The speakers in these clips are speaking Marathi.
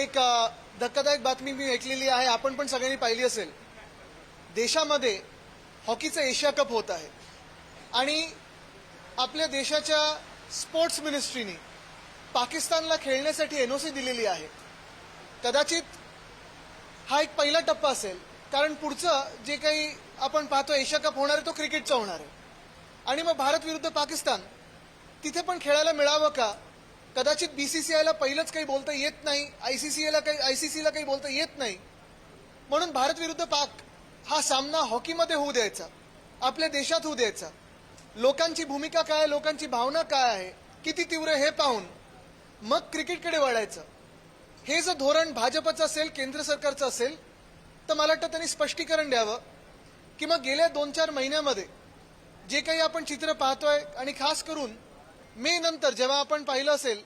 एक धक्कादायक बातमी मी ऐकलेली आहे आपण पण सगळ्यांनी पाहिली असेल. देशामध्ये हॉकीचं एशिया कप होत आहे. आणि आपल्या देशाच्या स्पोर्ट्स मिनिस्ट्रीनी पाकिस्तानला खेळण्यासाठी एनओसी दिलेली आहे. कदाचित हा एक पहिला टप्पा असेल कारण पुढचं जे काही आपण पाहतो एशिया कप होणार आहे तो क्रिकेटचा होणार आहे. आणि मग भारत विरुद्ध पाकिस्तान तिथे पण खेळायला मिळावं का? कदाचित बीसीसीआयला पहिलंच काही बोलता येत नाही आयसीसीआयला काही आयसीसीला काही बोलता येत नाही. म्हणून भारत विरुद्ध पाक हा सामना हॉकीमध्ये होऊ द्यायचा आपल्या देशात होऊ द्यायचा. लोकांची भूमिका काय आहे, लोकांची भावना काय आहे किती तीव्र हे पाहून मग क्रिकेटकडे वळायचं. हे जर धोरण भाजपचं असेल केंद्र सरकारचं असेल तर मला वाटतं त्यांनी स्पष्टीकरण द्यावं. की मग गेल्या दोन चार महिन्यामध्ये जे काही आपण चित्र पाहतोय आणि खास करून मे नंतर जेव्हा आपण पाहिलं असेल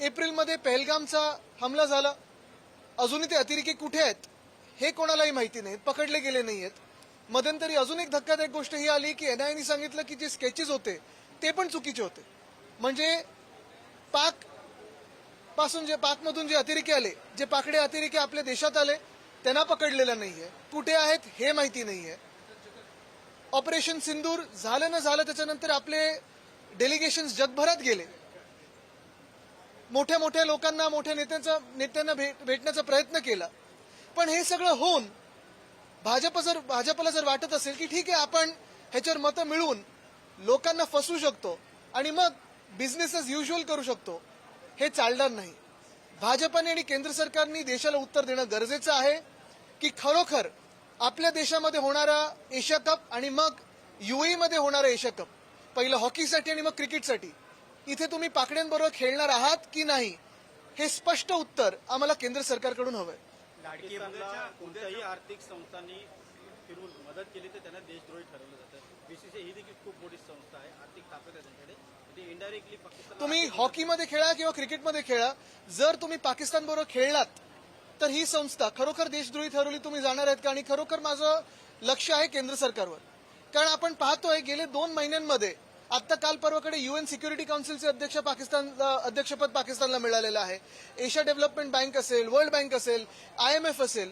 एप्रिलमध्ये पहलगामचा हमला झाला. अजूनही ते अतिरेकी कुठे आहेत हे कोणालाही माहिती नाही पकडले गेले नाहीयेत. मध्यंतरी अजून एक धक्कादायक गोष्ट ही आली की एनआयने सांगितलं की जे स्केचेस होते ते पण चुकीचे होते. म्हणजे पाकपासून जे पाकमधून जे अतिरेकी आले जे पाकडे अतिरेकी आपल्या देशात आले त्यांना पकडलेलं नाहीये. कुठे आहेत हे माहिती नाहीये. ऑपरेशन सिंदूर झालं ना झालं त्याच्यानंतर आपले डेलिगेशन जगभरात गेले. मोठ्या मोठ्या लोकांना मोठ्या नेत्यांचा नेत्यांना भेट भेटण्याचा प्रयत्न केला. पण हे सगळं होऊन भाजप जर भाजपला जर वाटत असेल की ठीक आहे आपण ह्याच्यावर मतं मिळवून लोकांना फसवू शकतो आणि मग बिझनेस एज युजल करू शकतो हे चालणार नाही. भाजपने आणि केंद्र सरकारने देशाला उत्तर देणं गरजेचं आहे की खरोखर आपल्या देशामध्ये होणारा एशिया कप आणि मग युएईमध्ये होणारा एशिया कप. पहिलं हॉकीसाठी आणि मग क्रिकेटसाठी. इथे तुम्ही पाकड्यांबरोबर खेळणार आहात की नाही हे स्पष्ट उत्तर आम्हाला केंद्र सरकारकडून हवंय. कोणत्याही आर्थिक संस्थांनी फिरून मदत केली तर त्यांना देशद्रोही ठरवलं जातं. बीसीसी ही देखील खूप मोठी संस्था आहे आर्थिक ताकद आहे त्यांच्याकडे. ते इनडायरेक्टली पाकिस्तान तुम्ही हॉकीमध्ये खेळा किंवा क्रिकेटमध्ये खेळा जर तुम्ही पाकिस्तान बरोबर खेळलात तर ही संस्था खरोखर देशद्रोही ठरवली तुम्ही जाणार आहेत का? आणि खरोखर माझं लक्ष आहे केंद्र सरकारवर. कारण आपण पाहतोय गेले दोन महिन्यांमध्ये आत्ता काल परवाकडे युएन सिक्युरिटी काउन्सिलचे अध्यक्ष पाकिस्तान अध्यक्षपद पाकिस्तानला मिळालेलं आहे. एशिया डेव्हलपमेंट बँक असेल वर्ल्ड बँक असेल आय एम एफ असेल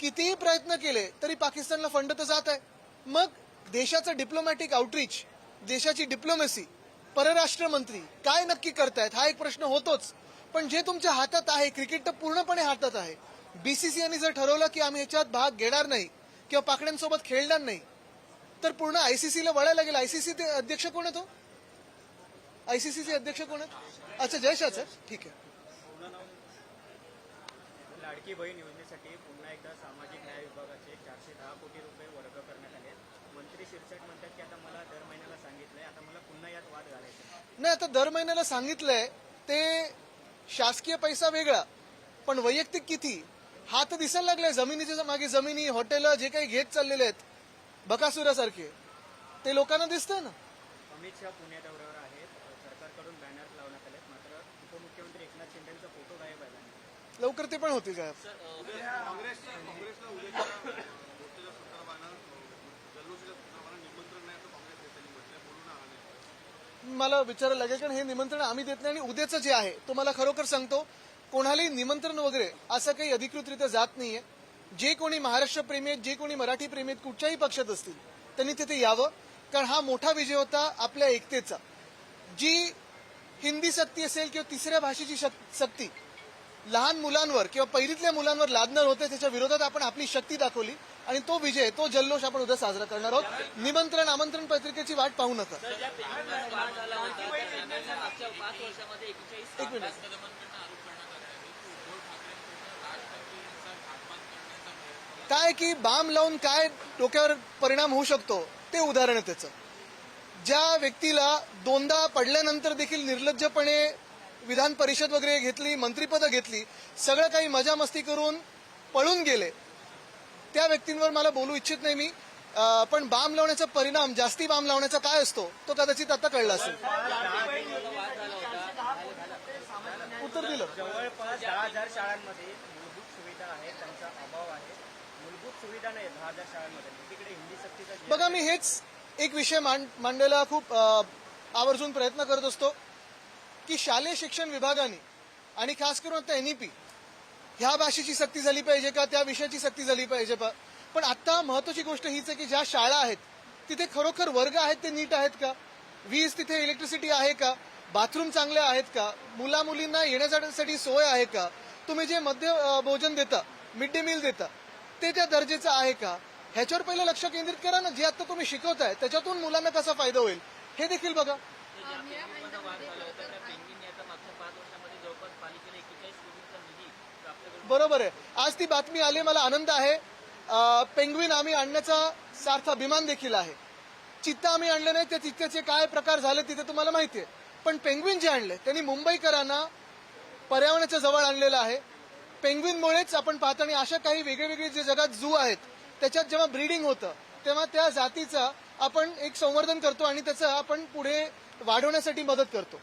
कितीही प्रयत्न केले तरी पाकिस्तानला फंड तर जात आहे. मग देशाचं डिप्लोमॅटिक आउटरीच देशाची डिप्लोमसी परराष्ट्र मंत्री काय नक्की करतायत हा एक प्रश्न होतोच. पण जे तुमच्या हातात आहे क्रिकेट तर पूर्णपणे हातात आहे. बीसीसीआयने जर ठरवलं की आम्ही ह्याच्यात भाग घेणार नाही किंवा पाकड्यांसोबत खेळणार नाही तर पूर्ण आयसीसीला वळायला लागेल. आयसीसी ते अध्यक्ष कोण आहे तो आयसीसीचे अध्यक्ष कोण आहेत? अच्छा जयशाच आहे ठीक आहे. लाडकी बहीण योजनेसाठी पुन्हा एकदा सामाजिक न्याय विभागाचे चारशे दहा कोटी रुपये वर्ग करण्यात आले मंत्री शिरसाट म्हणतात की आता मला दर महिन्याला सांगितलंय आता मला पुन्हा यात वाद घालायचा नाही आता दर महिन्याला सांगितलंय ते शासकीय पैसा वेगळा पण वैयक्तिक किती? हा तर दिसायला लागलाय. जमिनीच्या मागे जमिनी हॉटेल जे काही घेत चाललेले आहेत बकासुरासारखे ते लोकांना दिसतंय ना? अमित शहा पुणे दौऱ्यावर आहेत. सरकारकडून बॅनर्स लावण्यात आलेत. मात्र उपमुख्यमंत्री एकनाथ शिंदेचा फोटो गायब आहे. लवकर ते पण आलं नाही. मला विचारायला लागेल कारण हे निमंत्रण आम्ही देत नाही आणि उद्याचं जे आहे तो मला खरोखर सांगतो कोणालाही निमंत्रण वगैरे असं काही अधिकृतरित्या जात नाहीये. जे कोणी महाराष्ट्र प्रेमी आहेत जे कोणी मराठी प्रेमी आहेत कुठच्याही पक्षात असतील त्यांनी तिथे यावं. कारण हा मोठा विजय होता आपल्या एकतेचा. जी हिंदी सक्ती असेल किंवा तिसऱ्या भाषेची सक्ती लहान मुलांवर किंवा पहिलीतल्या मुलांवर लादणार होते त्याच्या विरोधात आपण आपली शक्ती दाखवली आणि तो विजय तो जल्लोष आपण उद्या साजरा करणार आहोत. निमंत्रण आमंत्रण पत्रिकेची वाट पाहू नका. एक मिनिट. काय की बाम लावून काय डोक्यावर परिणाम होऊ शकतो ते उदाहरण आहे त्याचं. ज्या व्यक्तीला दोनदा पडल्यानंतर देखील निर्लज्जपणे विधान परिषद वगैरे घेतली मंत्रिपदं घेतली सगळं काही मजा मस्ती करून पळून गेले त्या व्यक्तींवर मला बोलू इच्छित नाही मी. पण बाम लावण्याचा परिणाम जास्ती बाम लावण्याचा काय असतो तो कदाचित आता कळला असेल. उत्तर दिलं. जवळपास दहा हजार शाळांमध्ये मूलभूत सुविधा आहे त्यांचा अभाव आहे. मूलभूत सुविधा शाळांमध्ये. तिकडे हिंदी सक्तीचा बघा मी हेच एक विषय मांड मांडायला खूप आवर्जून प्रयत्न करत असतो की शालेय शिक्षण विभागाने आणि खास करून आता एनईपी ह्या भाषेची सक्ती झाली पाहिजे का त्या विषयाची सक्ती झाली पाहिजे का पण आता महत्वाची गोष्ट हीच आहे की ज्या शाळा आहेत तिथे खरोखर वर्ग आहेत ते नीट आहेत का? वीज तिथे इलेक्ट्रिसिटी आहे का? बाथरूम चांगले आहेत का? मुला मुलींना येण्यासाठी सोय आहे का? तुम्ही जे मध्य भोजन देता मिड डे मील देता ते त्या दर्जेचं आहे का? ह्याच्यावर पहिलं लक्ष केंद्रित करा ना. जे आता तुम्ही शिकवताय त्याच्यातून मुलांना कसा फायदा होईल? हे देखील बघा. बरोबर आहे. आज ती बातमी आली मला आनंद आहे. पेंग्विन आम्ही आणण्याचा सार्थ अभिमान देखील आहे. चित्ता आम्ही आणले नाही त्या चित्त्याचे काय प्रकार झाले तिथे तुम्हाला माहिती आहे. पण पेंग्विन जे आणले त्यांनी मुंबईकरांना पर्यावरणाच्या जवळ आणलेलं आहे. पेंग्विनमुळेच आपण पाहतो आणि अशा काही वेगळे वेगळे जे जगात झू आहेत त्याच्यात जेव्हा ब्रीडिंग होतं तेव्हा त्या जातीचा आपण एक संवर्धन करतो आणि त्याचं आपण पुढे वाढवण्यासाठी मदत करतो.